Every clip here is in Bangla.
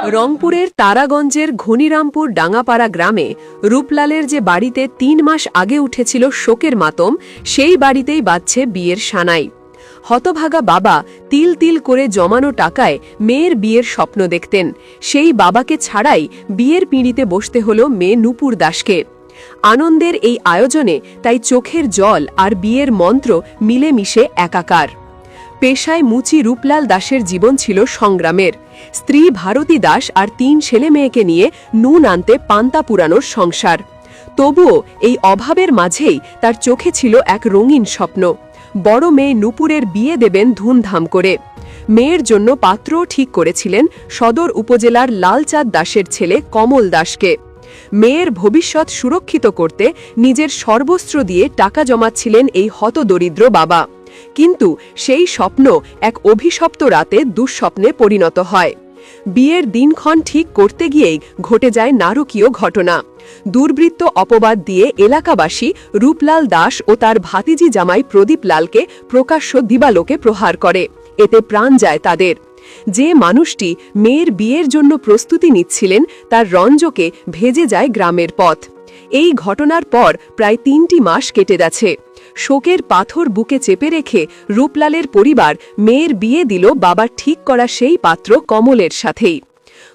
রংপুরের তারাগঞ্জের ঘনিরামপুর ডাঙ্গাপাড়া গ্রামে রূপলালের যে বাড়িতে তিন মাস আগে উঠেছিল শোকের মাতম, সেই বাড়িতেই বাজছে বিয়ের সানাই। হতভাগা বাবা তিল তিল করে জমানো টাকায় মেয়ের বিয়ের স্বপ্ন দেখতেন। সেই বাবাকে ছাড়াই বিয়ের পিঁড়িতে বসতে হল মেয়ে নুপুর দাসকে। আনন্দের এই আয়োজনে তাই চোখের জল আর বিয়ের মন্ত্র মিলেমিশে একাকার। পেশায় মুচি রূপলাল দাসের জীবন ছিল সংগ্রামের। স্ত্রী ভারতী দাস আর তিন ছেলে মেয়েকে নিয়ে নুন আনতে পান্তা পুরানোর সংসার। তবুও এই অভাবের মাঝেই তার চোখে ছিল এক রঙিন স্বপ্ন। বড় মেয়ে নুপুরের বিয়ে দেবেন ধুমধাম করে। মেয়ের জন্য পাত্রও ঠিক করেছিলেন সদর উপজেলার লালচাঁদ দাসের ছেলে কমল দাসকে। মেয়ের ভবিষ্যৎ সুরক্ষিত করতে নিজের সর্বস্ত্র দিয়ে টাকা জমাচ্ছিলেন এই হতদরিদ্র বাবা। কিন্তু সেই স্বপ্ন এক অভিশপ্ত রাতে দুঃস্বপ্নে পরিণত হয়। বিয়ের দিনক্ষণ ঠিক করতে গিয়েই ঘটে যায় নারকীয় ঘটনা। দুর্বৃত্ত অপবাদ দিয়ে এলাকাবাসী রূপলাল দাস ও তার ভাতিজি জামাই প্রদীপ লালকে প্রকাশ্য দিবালোকে প্রহার করে। এতে প্রাণ যায় তাদের। যে মানুষটি মেয়ের বিয়ের জন্য প্রস্তুতি নিচ্ছিলেন, তার রঞ্জকে ভেজে যায় গ্রামের পথ। এই ঘটনার পর প্রায় তিনটি মাস কেটে গেছে। শোকের পাথর বুকে চেপে রেখে রূপলালের পরিবার মেয়ের বিয়ে দিল বাবার ঠিক করা সেই পাত্র কমলের সাথেই।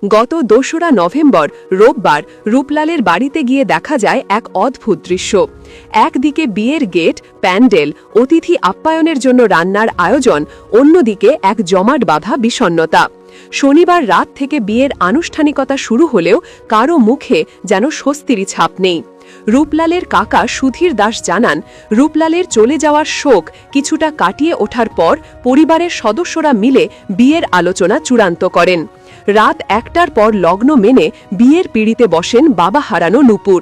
গত দোসরা নভেম্বর রোববার রূপলালের বাড়িতে গিয়ে দেখা যায় এক অদ্ভুত দৃশ্য। একদিকে বিয়ের গেট, প্যান্ডেল, অতিথি আপ্যায়নের জন্য রান্নার আয়োজন, অন্যদিকে এক জমাট বাঁধা বিষণ্নতা শনিবার রাত থেকে বিয়ের আনুষ্ঠানিকতা শুরু হলেও কারও মুখে যেন স্বস্তিরই ছাপ নেই। রূপলালের কাকা সুধীর দাস জানান, রূপলালের চলে যাওয়ার শোক কিছুটা কাটিয়ে ওঠার পর পরিবারের সদস্যরা মিলে বিয়ের আলোচনা চূড়ান্ত করেন। রাত একটার পর লগ্ন মেনে বিয়ের পিড়িতে বসেন বাবা হারানো নুপুর।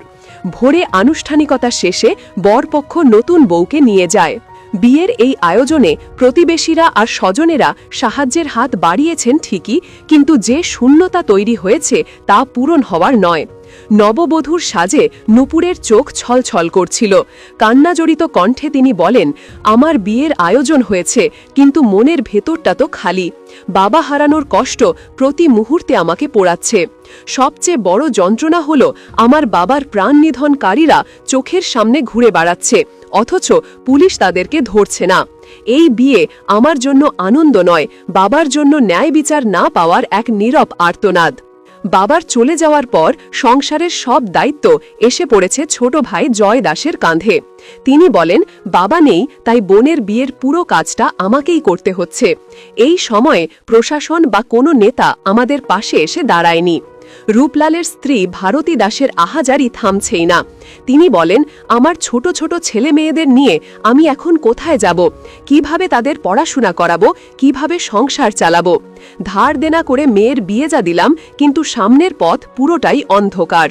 ভোরে আনুষ্ঠানিকতা শেষে বরপক্ষ নতুন বউকে নিয়ে যায়। বিয়ের এই আয়োজনে প্রতিবেশীরা আর স্বজনেরা সাহায্যের হাত বাড়িয়েছেন ঠিকই, কিন্তু যে শূন্যতা তৈরি হয়েছে তা পূরণ হওয়ার নয়। নববধূর সাজে নুপুরের চোখ ছলছল করছিল। কান্নাজড়িত কণ্ঠে তিনি বলেন, আমার বিয়ের আয়োজন হয়েছে, কিন্তু মনের ভেতরটা তো খালি। বাবা হারানোর কষ্ট প্রতি মুহূর্তে আমাকে পোড়াচ্ছে। সবচেয়ে বড় যন্ত্রণা হল আমার বাবার প্রাণ নিধনকারীরা চোখের সামনে ঘুরে বেড়াচ্ছে। অথচ পুলিশ তাদেরকে ধরছে না। এই বিয়ে আমার জন্য আনন্দ নয়, বাবার জন্য ন্যায় বিচার না পাওয়ার এক নীরব আর্তনাদ। বাবার চলে যাওয়ার পর সংসারের সব দায়িত্ব এসে পড়েছে ছোট ভাই জয় দাসের কাঁধে। তিনি বলেন, বাবা নেই, তাই বোনের বিয়ের পুরো কাজটা আমাকেই করতে হচ্ছে। এই সময়ে প্রশাসন বা কোনো নেতা আমাদের পাশে এসে দাঁড়ায়নি। রূপলালের স্ত্রী ভারতী দাসের আহাজারি থামছেই না। তিনি বলেন, আমার ছোট ছোট ছেলে মেয়েদের নিয়ে আমি এখন কোথায় যাব? কীভাবে তাদের পড়াশোনা করাবো? কীভাবে সংসার চালাবো? ধার দেনা করে মেয়ের বিয়ে যা দিলাম, কিন্তু সামনের পথ পুরোটাই অন্ধকার।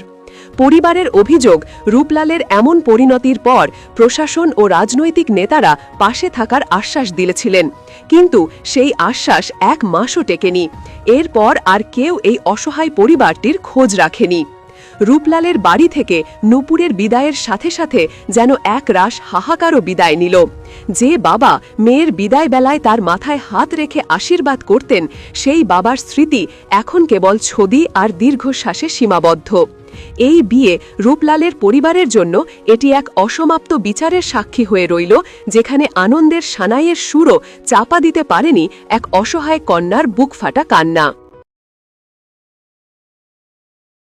পরিবারের অভিযোগ, রূপলালের এমন পরিণতির পর প্রশাসন ও রাজনৈতিক নেতারা পাশে থাকার আশ্বাস দিলেছিলেন কিন্তু সেই আশ্বাস এক মাসও টেকেনি। এরপর আর কেউ এই অসহায় পরিবারটির খোঁজ রাখেনি। রূপলালের বাড়ি থেকে নুপুরের বিদায়ের সাথে সাথে যেন এক রাস হাহাকারও বিদায় নিল। যে বাবা মেয়ের বিদায় বেলায় তার মাথায় হাত রেখে আশীর্বাদ করতেন, সেই বাবার স্মৃতি এখন কেবল ছদি আর দীর্ঘশ্বাসে সীমাবদ্ধ। এই বিয়ে রূপলালের পরিবারের জন্য এটি এক অসমাপ্ত বিচারের সাক্ষী হয়ে রইল, যেখানে আনন্দের সানাইয়ের সুরও চাপা দিতে পারেনি এক অসহায় কন্যার বুক ফাটা কান্না।